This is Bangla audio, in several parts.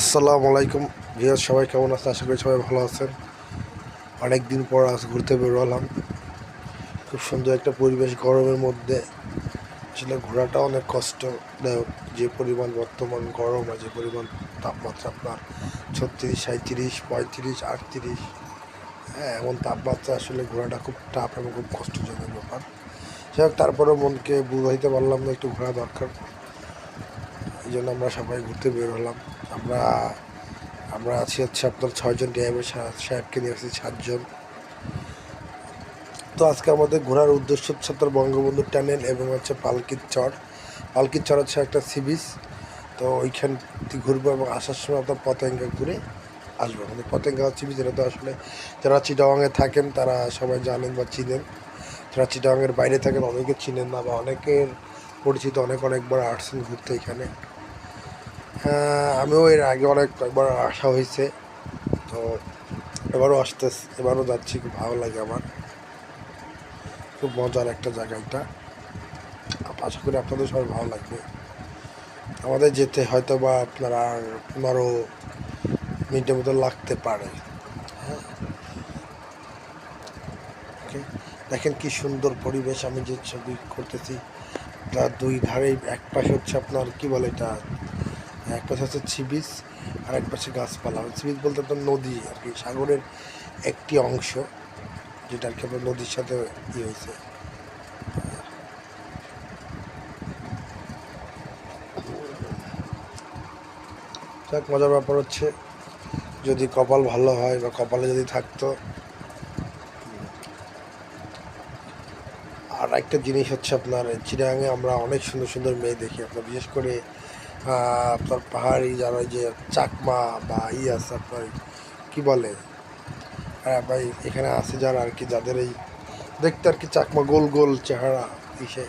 আসসালামু আলাইকুম। ভিউয়ার সবাই কেমন আছেন? আশা করি সবাই ভালো আছেন। অনেক দিন পর আজ ঘুরতে বেরোলাম খুব সুন্দর একটা পরিবেশ, গরমের মধ্যে। আসলে ঘোরাটা অনেক কষ্টদায়ক। যে পরিমাণ বর্তমান গরম আর যে পরিমাণ তাপমাত্রা আপনার ছত্রিশ সাঁত্রিশ পঁয়ত্রিশ, আটত্রিশ হ্যাঁ এমন তাপমাত্রা আসলে ঘোরাটা খুব টাফ এবং খুব কষ্টজনক ব্যাপার। হোক, তারপরেও মনকে বুঝাইতে পারলাম না একটু ঘোরা দরকার। এই জন্য আমরা সবাই ঘুরতে বের হলাম। আমরা আমরা আছি হচ্ছে আপনার ছয়জন ড্রাইভার সাহেবকে নিয়ে আসছি, সাতজন। তো আজকে আমাদের ঘোরার উদ্দেশ্য হচ্ছে আপনার বঙ্গবন্ধু টানেল এবং হচ্ছে পালকির চর। পালকির চর হচ্ছে একটা সি বিচ তো ওইখান ঘুরবো এবং আসার সময় আপনার পতেঙ্গা ঘুরে আসব। আমাদের পতেঙ্গা বিচ এটা তো আসলে যারা চিটাগাঙে থাকেন তারা সবাই জানেন বা চিনেন। যারা চিটাগাঙের বাইরে থাকেন অনেকে চিনেন না বা অনেকের পরিচিত অনেক, অনেকবার আসছেন ঘুরতে এখানে। আমিও এর আগে অনেক একবার আসা হয়েছে। তো এবারও আসতে এবারও যাচ্ছি, খুব ভালো লাগে আমার। খুব মজার একটা জায়গা এটা। আশা করি আপনাদের সবাই ভালো লাগবে। আমাদের যেতে হয়তো বা আপনার পনেরো মিনিটের মতো লাগতে পারে। হ্যাঁ। দেখেন কি সুন্দর পরিবেশ আমি যে ছবি করতেছি। তার দুই ধারে এক পাশে হচ্ছে আপনার, কি বলে এটা? এক পাশে হচ্ছে সিবিচ আর এক পাশে গাছপালা। সিবিচ বলতে আপনার নদী, আর কি। সাগরের একটি অংশ যেটা আর কি আপনার নদীর সাথে ইয়ে হয়েছে। যাক, মজার ব্যাপার হচ্ছে, যদি কপাল ভালো হয় বা কপালে যদি থাকতো, আর একটা জিনিস হচ্ছে আপনার চিরাঙে আমরা অনেক সুন্দর সুন্দর মেয়ে দেখি। আপনার বিশেষ করে আপনার পাহাড়ি যারা যে চাকমা বা ই আছে আপনার, কি বলে? হ্যাঁ ভাই, এখানে আছে যারা আর কি, যাদের এই দেখতে আর কি চাকমা গোল গোল চেহারা ইসে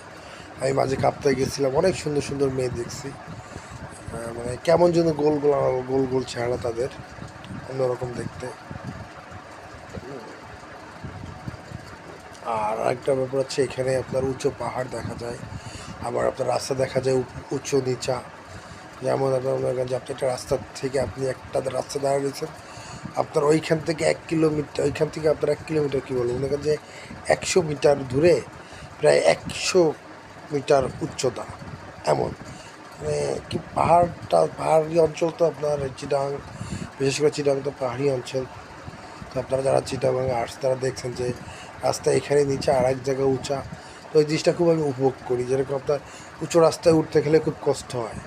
আমি মাঝে কাঁপতে গেছিলাম, অনেক সুন্দর সুন্দর মেয়ে দেখছি। মানে কেমন যেন গোল গোল গোল গোল চেহারা তাদের, অন্যরকম দেখতে। আর একটা ব্যাপার হচ্ছে, এখানে আপনার উঁচু পাহাড় দেখা যায়, আবার আপনার রাস্তা দেখা যায় উঁচু, নিচা। যেমন আপনার মনে করেন যে আপনি একটা রাস্তা থেকে আপনি একটা রাস্তা দাঁড়িয়েছেন আপনার ওইখান থেকে এক কিলোমিটার, ওইখান থেকে আপনার এক কিলোমিটার কী বলব? মনে করেন যে একশো মিটার দূরে প্রায় একশো মিটার উচ্চতা, এমন। মানে কি পাহাড়টা, পাহাড়ি অঞ্চল তো আপনার চিটাং, বিশেষ করে চিটাং তো পাহাড়ি অঞ্চল। তো আপনারা যারা চিটাগাং আর্টস তারা দেখছেন যে রাস্তা এখানে নিচে আর এক জায়গায় উঁচা। তো এই জিনিসটা খুব আমি উপভোগ করি, যেরকম আপনার উঁচু রাস্তায় উঠতে গেলে খুব কষ্ট হয়।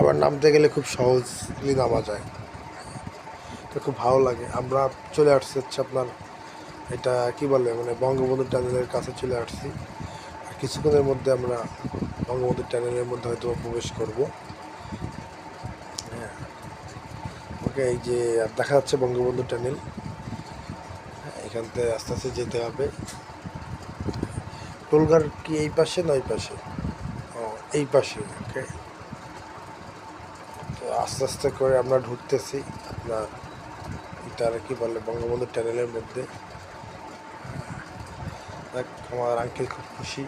আবার নামতে গেলে খুব সহজলি নামা যায়। তো খুব ভালো লাগে। আমরা চলে আসছি হচ্ছে আপনার এটা কি বলে মানে বঙ্গবন্ধু টানেলের কাছে চলে আসছি। আর কিছুক্ষণের মধ্যে আমরা বঙ্গবন্ধু টানেলের মধ্যে হয়তো প্রবেশ করব। হ্যাঁ। ওকে এই যে আর দেখা যাচ্ছে বঙ্গবন্ধু টানেল হ্যাঁ, এখান থেকে আস্তে আস্তে যেতে হবে। টোলঘর কি এই পাশে না ওই পাশে? ও এই পাশে ওকে। আস্তে আস্তে করে আমরা ঢুকতেছি আপনার আর কি বলে, বঙ্গবন্ধু টানেলের মধ্যে। আমার আঙ্কেল খুব খুশি।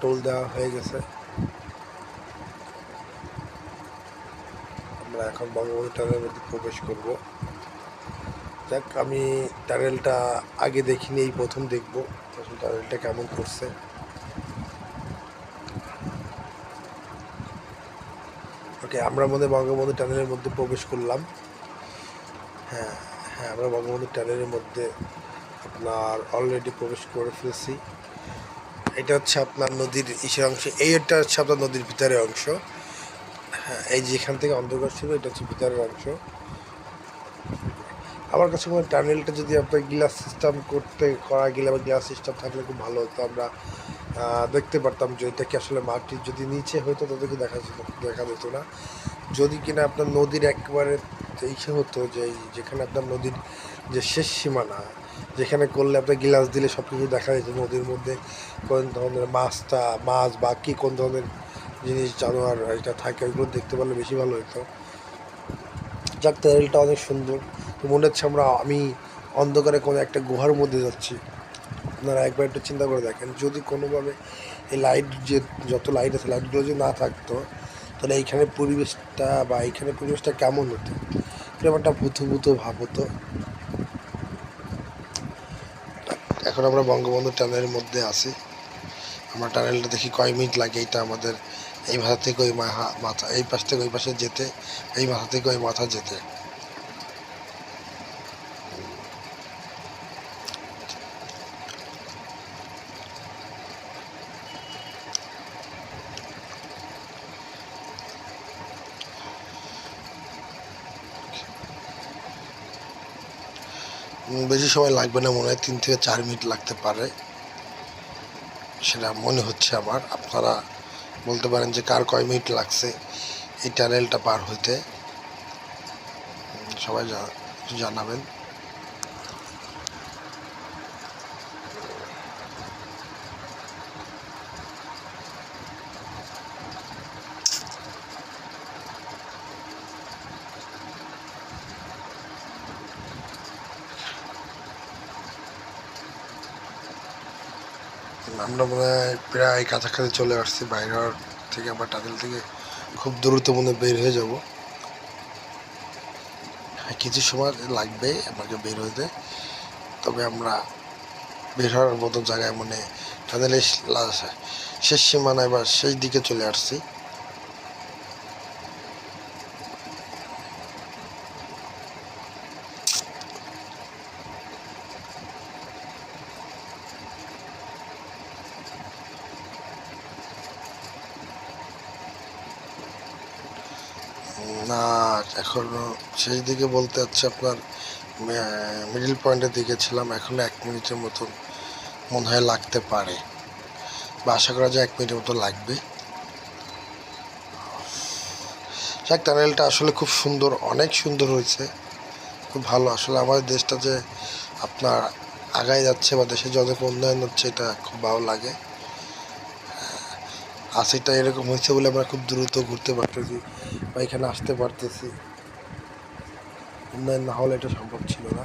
টোল দেওয়া হয়ে গেছে। আমরা এখন বঙ্গবন্ধু টানেলের মধ্যে প্রবেশ করব। যাক আমি টানেলটা আগে দেখিনি, এই প্রথম দেখব। টানেলটা কেমন করছে। ওকে, আমরা হয় বঙ্গবন্ধু টানেলের মধ্যে প্রবেশ করলাম। হ্যাঁ হ্যাঁ আমরা বঙ্গবন্ধু টানেলের মধ্যে আপনার অলরেডি প্রবেশ করে ফেলছি। এটা হচ্ছে আপনার নদীর ইসের অংশ। এইটা হচ্ছে আপনার নদীর ভিতরের অংশ। হ্যাঁ এই যেখান থেকে অন্ধকার ছিল এটা হচ্ছে ভিতরের অংশ। আমার কাছে মনে হয় টানেলটা যদি আপনার গ্লাস সিস্টেম করতে করা গেলে বা গ্লাস সিস্টেম থাকলে খুব ভালো হতো। আমরা দেখতে পারতাম যে এটা কি আসলে মাটির যদি নিচে হতো তাদেরকে দেখা যেত দেখা যেত না। যদি কিনা আপনার নদীর একবারে ইসে হতো যে যেখানে আপনার নদীর যে শেষ সীমানা, যেখানে করলে আপনার গ্লাস দিলে সব কিছু দেখা যেত নদীর মধ্যে, কোন ধরনের মাছটা, মাছ বা কী কোন ধরনের জিনিস, জানোয়ার এটা থাকে, ওইগুলো দেখতে পারলে বেশি ভালো হতো যাক টানেলটা অনেক সুন্দর। মনে হচ্ছে আমরা, আমি অন্ধকারে কোনো একটা গুহার মধ্যে যাচ্ছি। আপনারা একবার একটু চিন্তা করে দেখেন, যদি কোনোভাবে এই লাইট যে, যত লাইট আছে লাইটগুলো যদি না থাকতো, তাহলে এইখানে পরিবেশটা বা এইখানে পরিবেশটা কেমন হতো? এরকম একটা ভূত ভূত ভাব হতো। এখন আমরা বঙ্গবন্ধু টানেলের মধ্যে আছি। আমরা টানেলটা দেখি কয় মিনিট লাগে, এটা আমাদের এই মাথা থেকে ওই মাথা এই পাশ থেকে ওই পাশে যেতে, এই মাথা থেকে ওই মাথা যেতে। বেশি সময় লাগবে না, মনে হয় তিন থেকে চার মিনিট লাগতে পারে। সেটা মনে হচ্ছে আমার। আপনারা বলতে পারেন যে কার কয় মিনিট লাগছে এই টানেলটা পার হইতে। সবাই জানাবেন আমরা মনে হয় প্রায় কাছাকাছি চলে আসছি, বাইরে থেকে আমার টানেল থেকে খুব দ্রুত মনে বের হয়ে যাব। কিছু সময় লাগবে আমাকে বের হতে, তবে আমরা বের হওয়ার মতো জায়গায় মানে টানেলের শেষ সীমানায় বা শেষ দিকে চলে আসছি না এখনও শেষ দিকে বলতে হচ্ছে আপনার মিডিল পয়েন্টের দিকে ছিলাম। এখনও এক মিনিটের মতন মনে হয় লাগতে পারে। বা আশা করা যায় এক মিনিটের মতো লাগবে। যাক টানেলটা আসলে খুব সুন্দর, অনেক সুন্দর হয়েছে। খুব ভালো। আসলে আমাদের দেশটা যে আপনার আগায় যাচ্ছে বা দেশে যত উন্নয়ন হচ্ছে, এটা খুব ভালো লাগে। আসিটা এরকম হয়েছে বলে আমরা খুব দ্রুত ঘুরতে পারতেছি বা এখানে আসতে পারতেছি। না হলে এটা সম্ভব ছিল না।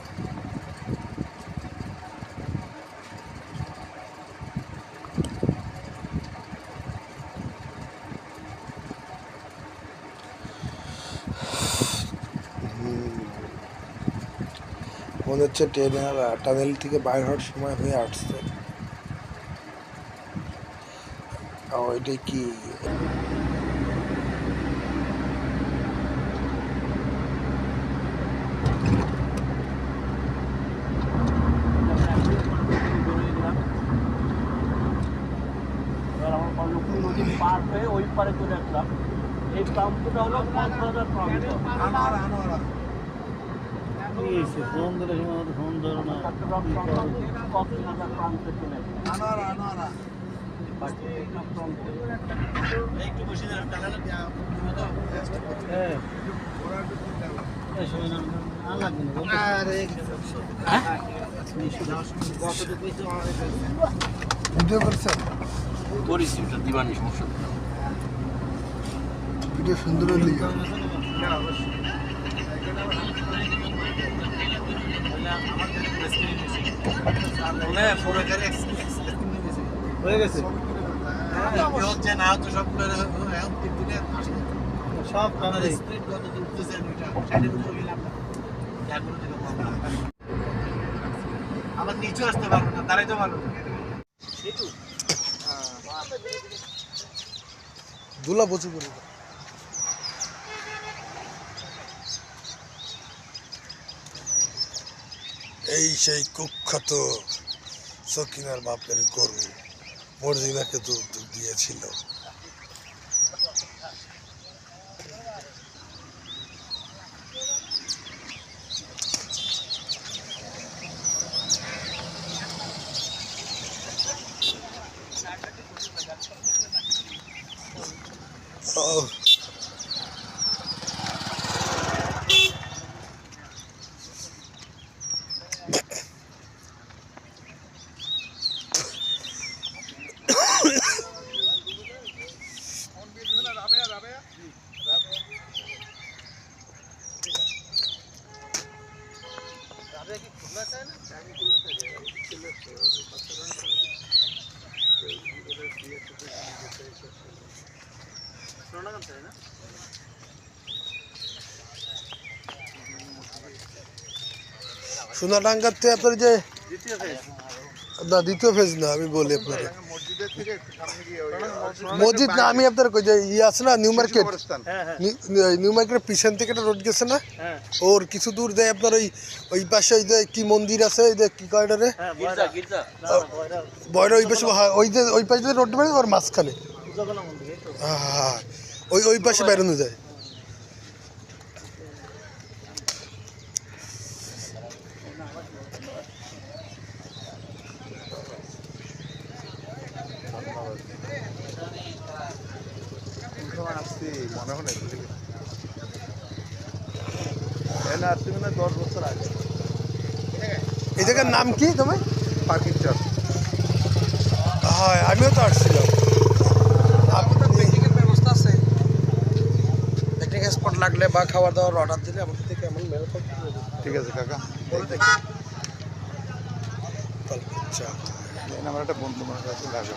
মনে হচ্ছে ট্রেনের টানেল থেকে বাইর হওয়ার সময় হয়ে আসছে। ও কি এবার আমার কর্ণফুলী নদী পার হয়ে ওই পারে চলে আসলাম এই প্রান্তটা হলো কক্সবাজার প্রান্ত ফোন দিলে সময় ফোন ধরো না চট্টগ্রাম প্রান্ত থেকে কক্সবাজার প্রান্তে চলে আসলাম বাকি এইসব প্রান্তে হ্যাঁ এই সময় না না লাগবে না ভিডিও করছেন করেছি ওটা দিবানি সমস্যা ভিডিও সুন্দর হয়ে গেছে। সব কানারে আবার নিচু আসতে পারব না পারব না। দুলা প্রচুর করে এই সেই কুখ্যাত সকিনার বাপের গরু মর্জিনাকে দুধ দিয়েছিল Oh. কি খুলনা সোনাডাঙ্গাতে আপনার যে না দ্বিতীয় ফেজ না আমি বলি আপনাকে। মসজিদের থেকে সামনে গিয়ে ওই মসজিদ না আমি আপনার কই যে ইয়ে আছে না নিউ মার্কেট হ্যাঁ হ্যাঁ। নিউ- মার্কেটের পিছন থেকে একটা রোড গেছে না? হ্যাঁ। ওর কিছু দূর দেয় আপনার ওই ওই পাশে ওই যে কি মন্দির আছে ওই যে কি কয়টা রে হ্যাঁ বয়রা ওই পাশে হ্যাঁ, ওই যে ওই পাশে রোড বেরোয় ওর মাঝখানে। হ্যাঁ, হ্যাঁ। ওই ওই পাশে বেরোনো যায়। মনে হয় না আসছি দশ বছর আগে। এই জায়গার নাম কি তুমি পার্কিং চার্জ হ্যাঁ আমিও তো আসছিলাম আমাদের পিকনিকের ব্যবস্থা আছে পিকনিক স্পট বা খাবার দাবার অর্ডার দিলে আমাদের থেকে এমন মেল ঠিক আছে কাকা। বলে দেখি। আচ্ছা আমার একটা বন্ধু মানুষ আছে লাগে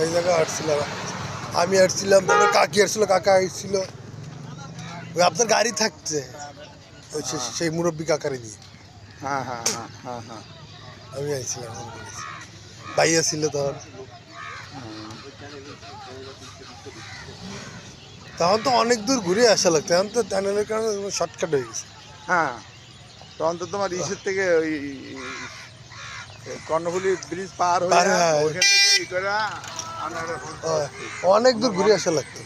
ওই জায়গায় আসছিলাম আমি আসছিলাম তারপর কাকি আসছিল কাকা আসছিল ওই আপনার গাড়ি থাকছে। ওই সেই মুরব্বী কাকারে নিয়ে। হ্যাঁ হ্যাঁ হ্যাঁ হ্যাঁ হ্যাঁ। আমি আইছিলাম ভাইয়া ছিল তখন। তখন তো অনেক দূর ঘুরে আসা লাগতো। এখন তো টানেলের কারণে শর্টকাট হয়ে গেছে। হ্যাঁ তখন তো তোমার ইসের থেকে ওই কর্ণফুলি ব্রিজ পার হয়ে পার থেকে ই করে অনেক দূর ঘুরে আসা লাগতো।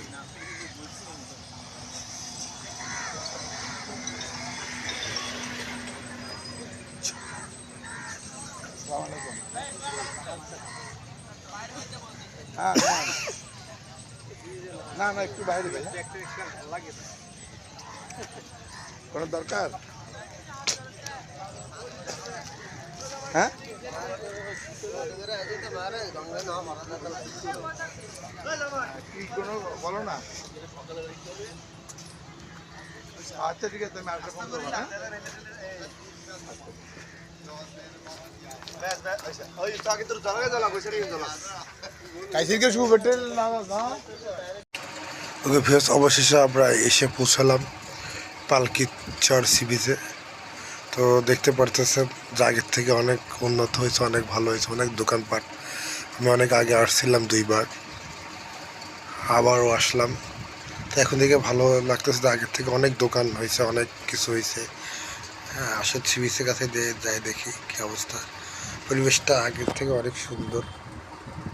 হ্যাঁ হ্যাঁ। না না, একটু বাইরে ভাই কোনো দরকার? হ্যাঁ? কি কোনো বলো না। আচ্ছা ঠিক আছে তুমি আসলে ফোন করব হ্যাঁ। অবশেষে আমরা এসে পৌঁছালাম পালকি চর সি বিচে তো দেখতে পারতেছেন আগের থেকে অনেক উন্নত হয়েছে, অনেক ভালো হয়েছে, অনেক দোকানপাট। আমি অনেক আগে আসছিলাম দুইবার, আবারও আসলাম। তো এখন থেকে ভালো লাগতেছে আগের থেকে অনেক দোকান হয়েছে, অনেক কিছু হয়েছে। হ্যাঁ আসে সি বিচের কাছে যাই দেখি কী অবস্থা। পরিবেশটা আগের থেকে অনেক সুন্দর,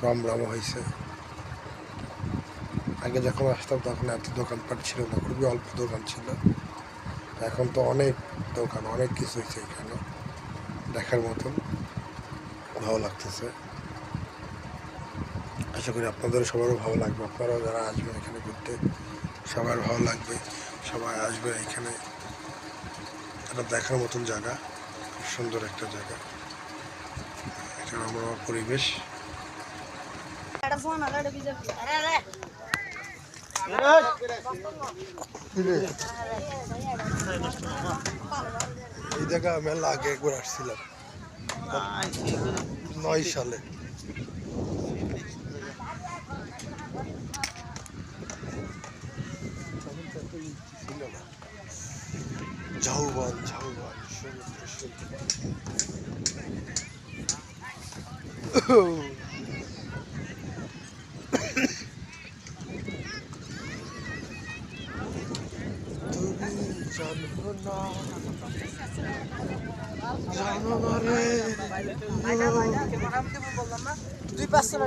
রমরম হয়েছে। আগে যখন আসতাম তখন এত দোকানপাট ছিল না, খুবই অল্প দোকান ছিল। এখন তো অনেক দোকান, অনেক কিছু হয়েছে এখানে, দেখার মতন। ভালো লাগতেছে। আশা করি আপনাদেরও সবারও ভালো লাগবে। আপনারাও যারা আসবেন এখানে ঘুরতে, সবার ভালো লাগবে। সবাই আসবে এখানে। এটা দেখার মতন জায়গা খুব সুন্দর একটা জায়গা এটা আমার পরিবেশ. এই জায়গা মেলা আগে একবার আসছিলাম নয় সালে ছিল না। ঝাউবন ঝাউবন সমুদ্র। তুমি জানো না জানো না রে দুই পাঁচশো না।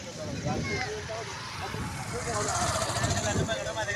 লোক। মানে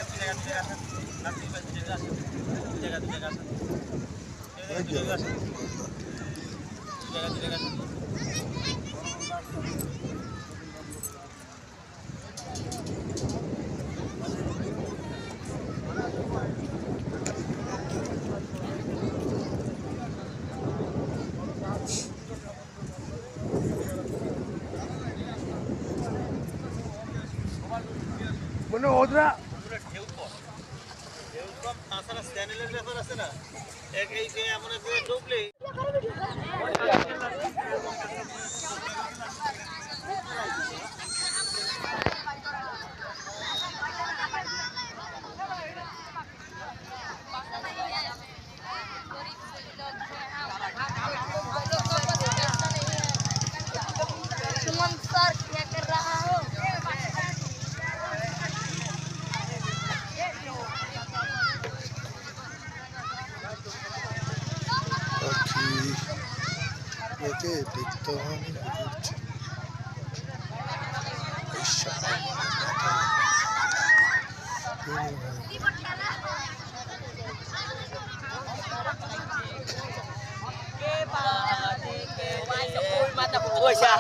পয়সা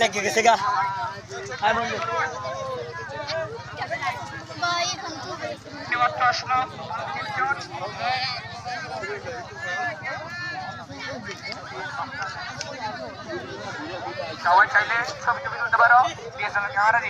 লেগে গেছে গা প্রশ্ন সবাই চাইলে ছবি টবি তুলতে পারো। ডিএসএলআর ক্যামেরা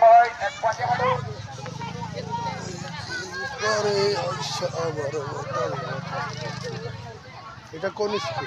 সবাই এক পাশে হাঁটো ঈশা আমার এটা কোন স্কুল?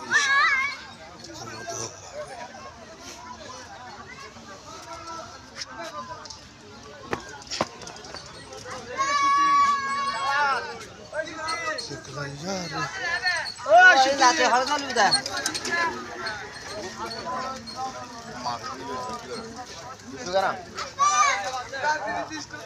এটা কোন স্কুলে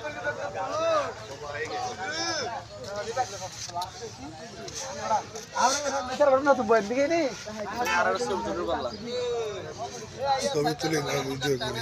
ছবি তুলে না ভিডিও করি